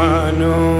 কিছু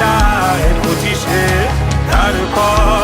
যায় পঁচিশে তারপর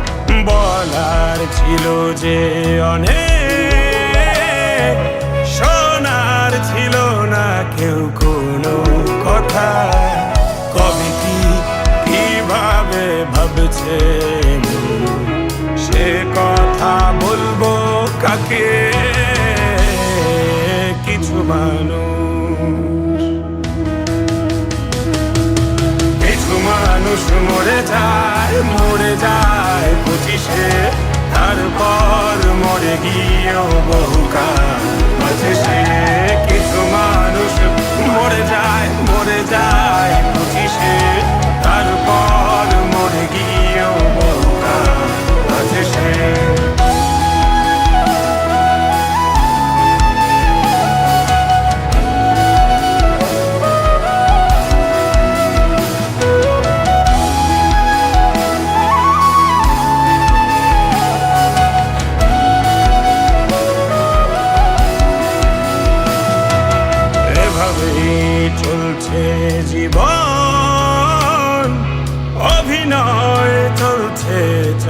বলার ছিল যে অনেক সোনার ছিল না কেউ গিয়েও বহুকাল। সে কিছু মানুষ মরে যায় মরে যায় তারপর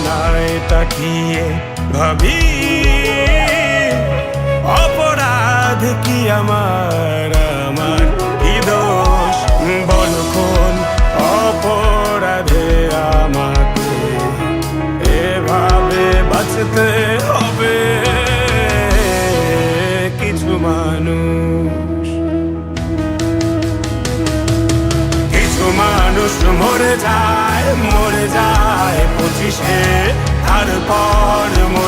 আয়নায় তাকিয়ে ভাবি অপরাধ কি আমার? কিসে তারপর মন